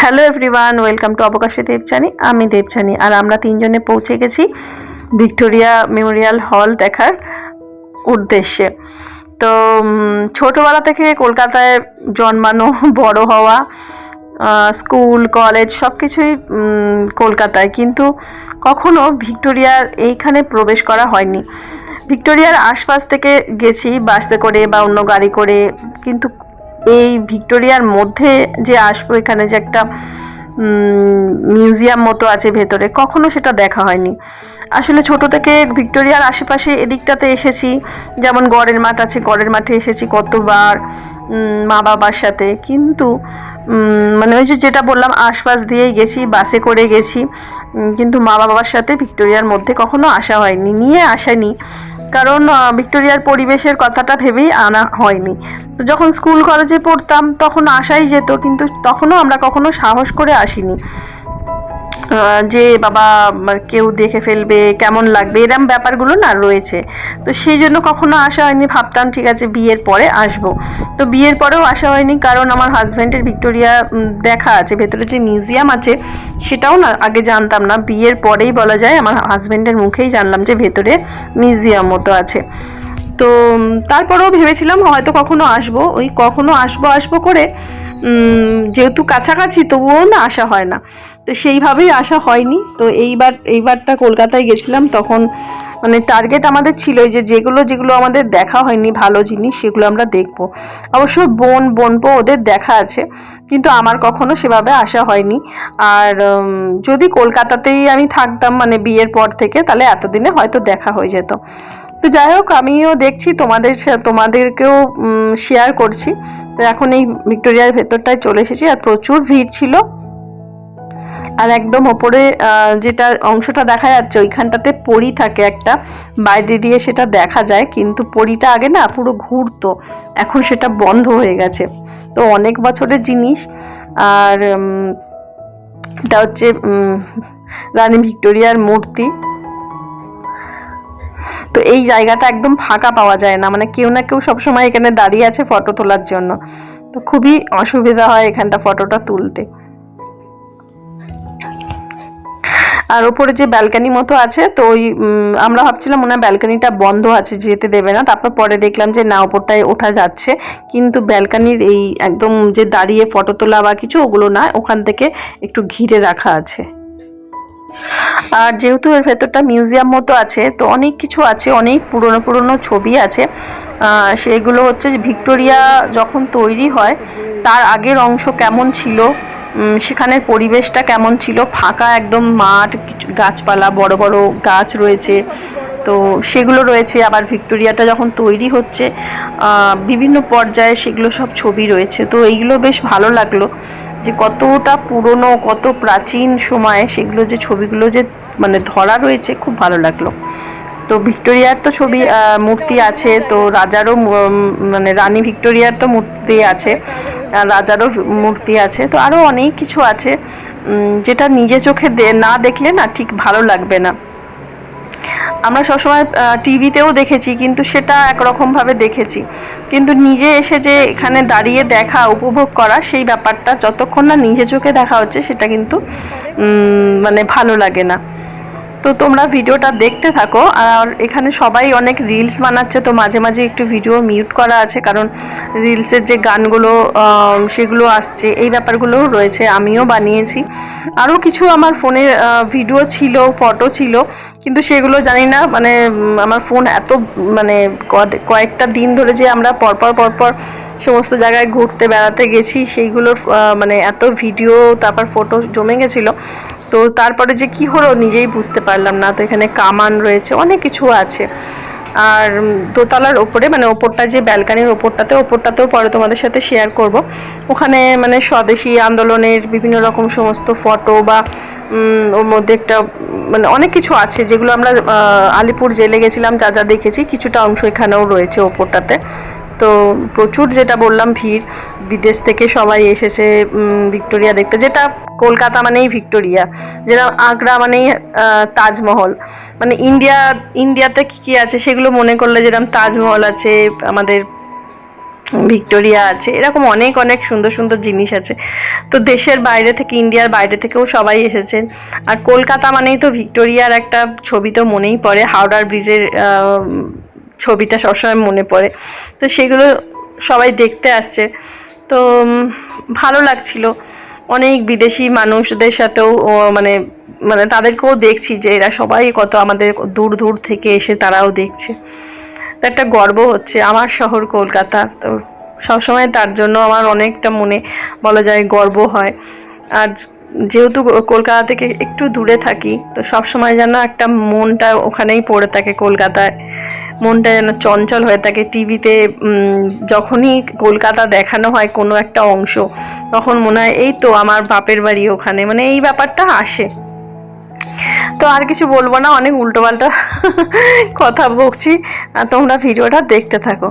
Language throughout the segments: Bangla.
হ্যালো এভরিওয়ান, ওয়েলকাম টু অবকাশে দেবচানি আমি দেবচানি আর আমরা তিনজনে পৌঁছে গেছি ভিক্টোরিয়া মেমোরিয়াল হল দেখার উদ্দেশ্যে। তো ছোটবেলা থেকে কলকাতায় জন্মানো, বড় হওয়া স্কুল, কলেজ সব কিছুই কলকাতায়। কিন্তু কখনো ভিক্টোরিয়ার এইখানে প্রবেশ করা হয়নি। ভিক্টোরিয়ার আশপাশ থেকে গেছি বাসে করে বা অন্য গাড়ি করে। কিন্তু এই ভিক্টোরিয়ার মধ্যে যে আসব, এখানে যে একটা মিউজিয়াম মতো আছে ভেতরে, কখনো সেটা দেখা হয়নি। আসলে ছোট থেকে ভিক্টোরিয়ার আশেপাশে এদিকটাতে এসেছি, যেমন গড়ের মাঠ আছে, গড়ের মাঠে এসেছি কতবার মা বাবার সাথে। কিন্তু মানে ওই যে যেটা বললাম, আশপাশ দিয়েই গেছি, বাসে করে গেছি কিন্তু মা বাবার সাথে ভিক্টোরিয়ার মধ্যে কখনো আসা হয়নি, নিয়ে আসেনি। কারণ ভিক্টোরিয়ার পরিবেশের কথাটা ভেবেই আনা হয়নি। তো যখন স্কুল কলেজে পড়তাম, তখন আসাই যেত, কিন্তু তখনও আমরা কখনো সাহস করে আসিনি। যে বাবা কেউ দেখে ফেলবে, কেমন লাগবে, এরম ব্যাপারগুলো না রয়েছে। তো সেই জন্য কখনো আসা হয়নি, ভাবতাম ঠিক আছে বিয়ের পরে আসব। তো বিয়ের পরেও আসা হয়নি, কারণ আমার হাজব্যান্ডের ভিক্টোরিয়া দেখা আছে, ভেতরে যে মিউজিয়াম আছে, সেটাও না আগে জানতাম না। বিয়ের পরেই বলা যায়, আমার হাজব্যান্ডের মুখেই জানলাম যে ভেতরে মিউজিয়াম মতো আছে। তো তারপরেও ভেবেছিলাম হয়তো কখনো আসব। ওই কখনো আসব আসব করে যেহেতু কাছাকাছি, তবুও না আসা হয় না। তো সেইভাবেই আসা হয়নি। তো এইবার, এইবারটা কলকাতায় গেছিলাম, তখন মানে টার্গেট আমাদের ছিল যে যেগুলো যেগুলো আমাদের দেখা হয়নি ভালো জিনিস, সেগুলো আমরা দেখব। অবশ্য বোন, বোনপো ওদের দেখা আছে, কিন্তু আমার কখনো সেভাবে আসা হয়নি। আর যদি কলকাতাতেই আমি থাকতাম মানে বিয়ের পর থেকে, তাহলে এতদিনে হয়তো দেখা হয়ে যেত। তো যাই হোক, আমিও দেখছি, তোমাদের তোমাদেরকেও শেয়ার করছি। তো এখন এই ভিক্টোরিয়ার ভেতরটায় চলে এসেছি, আর প্রচুর ভিড় ছিল। আর একদম ওপরে যেটা অংশটা দেখা যাচ্ছে, ওইখানটাতে পরি থাকে একটা। বাইরে দিয়ে সেটা দেখা যায়, কিন্তু পরিটা আগে না পুরো ঘুরতো। এখন সেটা বন্ধ হয়ে গেছে। তো অনেক বছরের জিনিস। আর এটা হচ্ছে রানী ভিক্টোরিয়ার মূর্তি। তো এই জায়গাটা একদম ফাঁকা পাওয়া যায় না। মানে কেউ না কেউ সবসময় এখানে দাঁড়িয়ে আছে ফটো তোলার জন্য। তো খুবই অসুবিধা হয় এখানটা ফটোটা তুলতে। আর ওপরে যে ব্যালকানি মতো আছে, তো ওই আমরা ভাবছিলাম হয় ব্যালকানিটা বন্ধ আছে, যেতে দেবে না। তারপর পরে দেখলাম যে না, ওপরটায় ওঠা যাচ্ছে। কিন্তু ব্যালকানির এই একদম যে দাঁড়িয়ে ফটো তোলা বা কিছু, ওগুলো না, ওখান থেকে একটু ঘিরে রাখা আছে। আর যেহেতু এর ভেতরটা মিউজিয়াম মতো আছে, তো অনেক কিছু আছে, অনেক পুরনো পুরনো ছবি আছে। সেগুলো হচ্ছে ভিক্টোরিয়া যখন তৈরি হয়, তার আগের অংশ কেমন ছিল সেখানের পরিবেশটা কেমন ছিল? ফাঁকা একদম মাঠ গাছপালা, বড় বড় গাছ রয়েছে। তো সেগুলো রয়েছে। আবার ভিক্টোরিয়াটা যখন তৈরি হচ্ছে বিভিন্ন পর্যায়ে সেগুলো সব ছবি রয়েছে। তো এইগুলো বেশ ভালো লাগল যে কতটা পুরনো, কত প্রাচীন সময়ে সেগুলো যে ছবিগুলো যে মানে ধরা রয়েছে, খুব ভালো লাগল। তো ভিক্টোরিয়ার তো ছবি মূর্তি আছে। তো রাজারও মানে রানী ভিক্টোরিয়ার তো মূর্তি আছে। রাজারও মূর্তি আছে। তো আরও অনেক কিছু আছে যেটা নিজে চোখে না দেখলে না ঠিক ভালো লাগবে না। আমরা সবসময় টিভিতেও দেখেছি, কিন্তু সেটা একরকম ভাবে দেখেছি। কিন্তু নিজে এসে যে এখানে দাঁড়িয়ে দেখা, উপভোগ করা, সেই ব্যাপারটা যতক্ষণ না নিজে চোখে দেখা হচ্ছে, সেটা কিন্তু মানে ভালো লাগে না। তো তোমরা ভিডিওটা দেখতে থাকো। আর এখানে সবাই অনেক রিলস বানাচ্ছে, তো মাঝে মাঝে একটু ভিডিও মিউট করা আছে, কারণ রিলসের যে গানগুলো সেগুলো আসছে, এই ব্যাপারগুলোও রয়েছে, আমিও বানিয়েছি। আরও কিছু আমার ফোনে ভিডিও ছিল ফটো ছিল, কিন্তু সেগুলো জানি না মানে আমার ফোন এত মানে কয়েকটা দিন ধরে যে আমরা পরপর পরপর সমস্ত জায়গায় ঘুরতে বেড়াতে গেছি, সেইগুলোর মানে এত ভিডিও তারপর ফটো জমে গেছিল। তো তারপরে যে কি হলো নিজেই বুঝতে পারলাম না। তো এখানে কামান রয়েছে, অনেক কিছু আছে। আর দোতলার ওপরে মানে ওপরটা যে ব্যালকানির ওপরটাতে, ওপরটাতেও পরে তোমাদের সাথে শেয়ার করব। ওখানে মানে স্বদেশি আন্দোলনের বিভিন্ন রকম সমস্ত ফটো বা ওর মধ্যে একটা মানে অনেক কিছু আছে, যেগুলো আমরা আলিপুর জেলে গেছিলাম, যা যা দেখেছি, কিছুটা অংশ এখানেও রয়েছে ওপরটাতে। তো প্রচুর যেটা বললাম, ভিড়। বিদেশ থেকে সবাই এসেছে ভিক্টোরিয়া দেখতে। যেটা কলকাতা মানেই ভিক্টোরিয়া, যেটা আগ্রা মানেই তাজমহল। মানে ইন্ডিয়া, ইন্ডিয়াতে কী কী আছে সেগুলো মনে করলে যেরকম তাজমহল আছে, আমাদের ভিক্টোরিয়া আছে, এরকম অনেক অনেক সুন্দর সুন্দর জিনিস আছে। তো দেশের বাইরে থেকে, ইন্ডিয়ার বাইরে থেকেও সবাই এসেছেন আর কলকাতা মানেই তো ভিক্টোরিয়ার একটা ছবি তো মনেই পড়ে, হাওড়ার ব্রিজের ছবিটা সবসময় মনে পড়ে। তো সেগুলো সবাই দেখতে আসছে। তো ভালো লাগছিল। অনেক বিদেশি মানুষদের সাথেও মানে মানে তাদেরকেও দেখছি যে এরা সবাই কত আমাদের দূর দূর থেকে এসে তারাও দেখছে। তো একটা গর্ব হচ্ছে আমার শহর কলকাতা। তো সবসময় তার জন্য আমার অনেকটা মনে বলা যায় গর্ব হয়। আর যেহেতু কলকাতা থেকে একটু দূরে থাকি, তো সবসময় যেন একটা মনটা ওখানেই পড়ে থাকে কলকাতায়। মনটা যেন চঞ্চল হয়ে থাকে টিভিতে যখনই কলকাতা দেখানো হয় কোনো একটা অংশ, তখন মনে হয় এই তো আমার বাপের বাড়ি ওখানে মানে এই ব্যাপারটা আসে। তো আর কিছু বলব না, অনেক উল্টোপাল্টা কথা বকছি তোমরা ভিডিওটা দেখতে থাকো।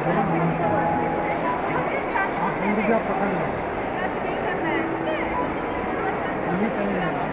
Hindi ka pa kanya. Hindi ka pa kanya.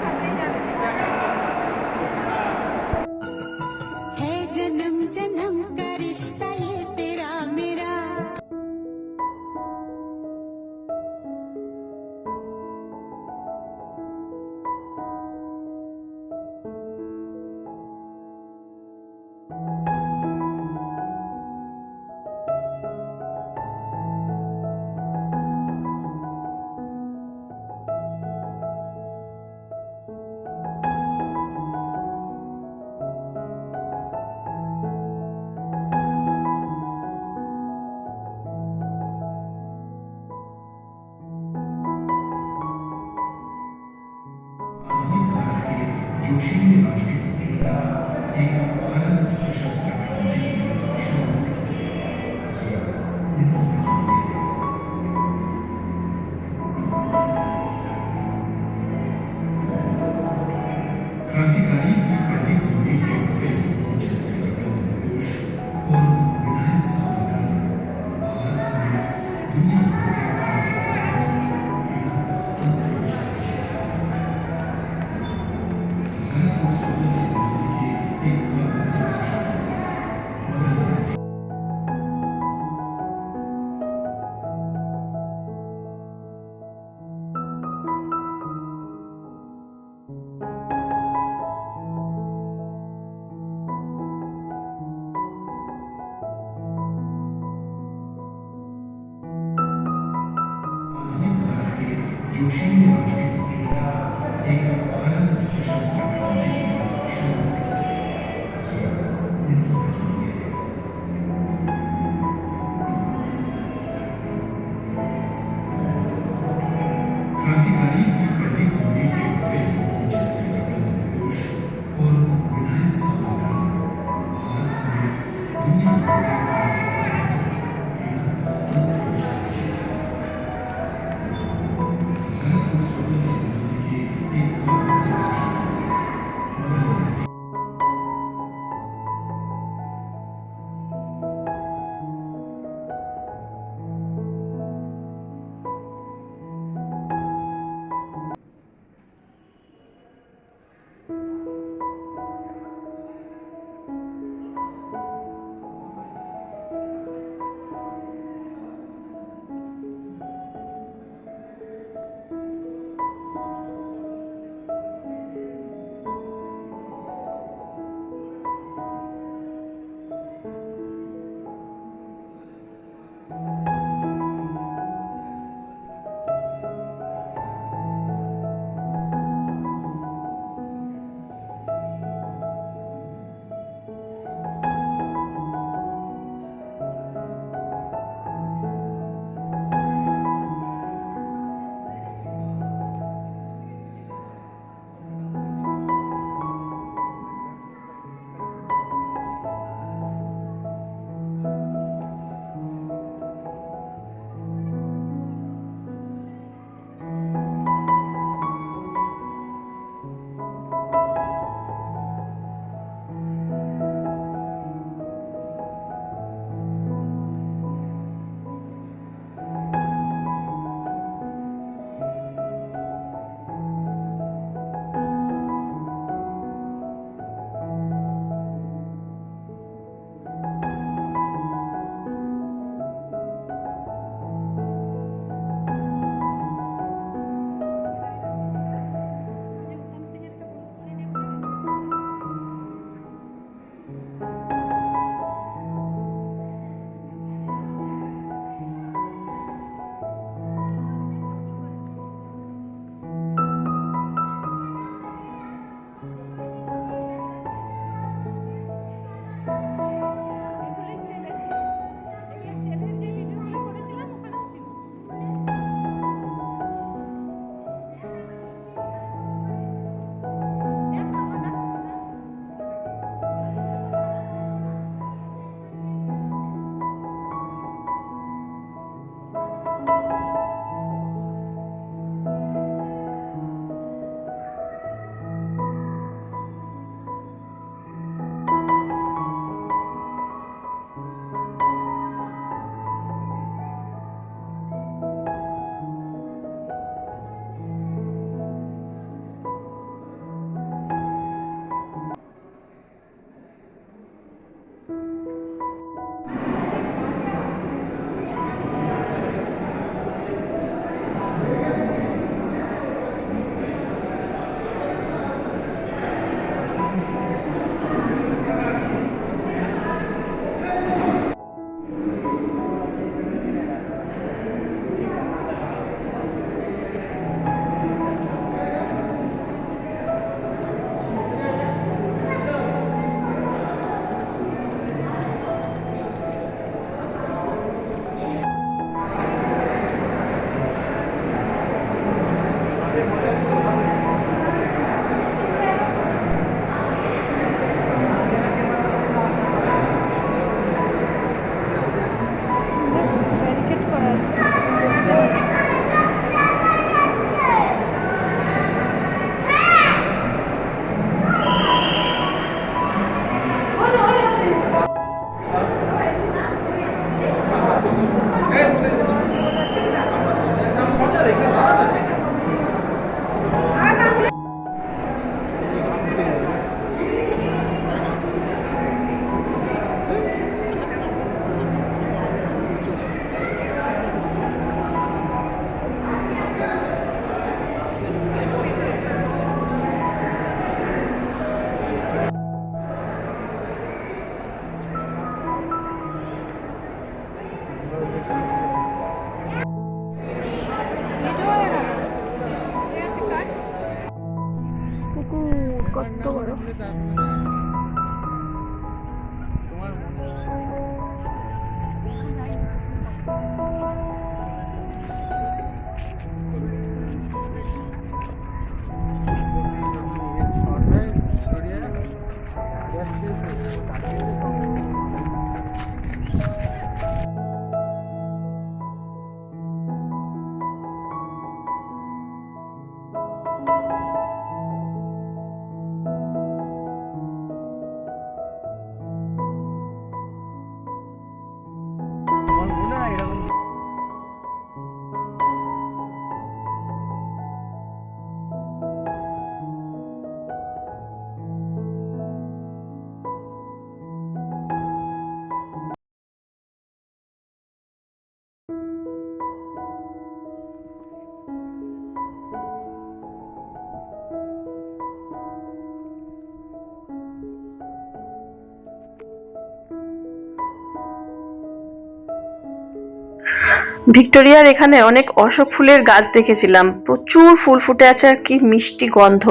ভিক্টোরিয়ার এখানে অনেক অশোক ফুলের গাছ দেখেছিলাম। প্রচুর ফুল ফুটে আছে আর কি মিষ্টি গন্ধ।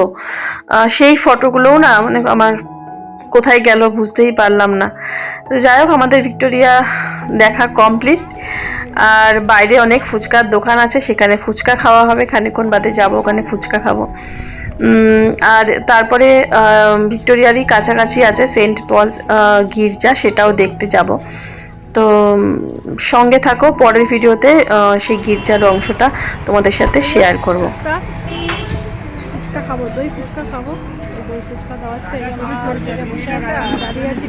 সেই ফটোগুলোও না মানে আমার কোথায় গেল বুঝতেই পারলাম না। তো যাই হোক, আমাদের ভিক্টোরিয়া দেখা কমপ্লিট আর বাইরে অনেক ফুচকার দোকান আছে, সেখানে ফুচকা খাওয়া হবে। খানিকক্ষণ বাদে যাব, ওখানে ফুচকা খাব। আর তারপরে ভিক্টোরিয়ারই কাছাকাছি আছে সেন্ট পলস গির্জা, সেটাও দেখতে যাব। তো সঙ্গে থাকো, পরের ভিডিওতে সেই গির্জার অংশটা তোমাদের সাথে শেয়ার করব। ফুচকা খাব, দই ফুচকা খাব। দই ফুচকা দাঁড়িয়ে আছি।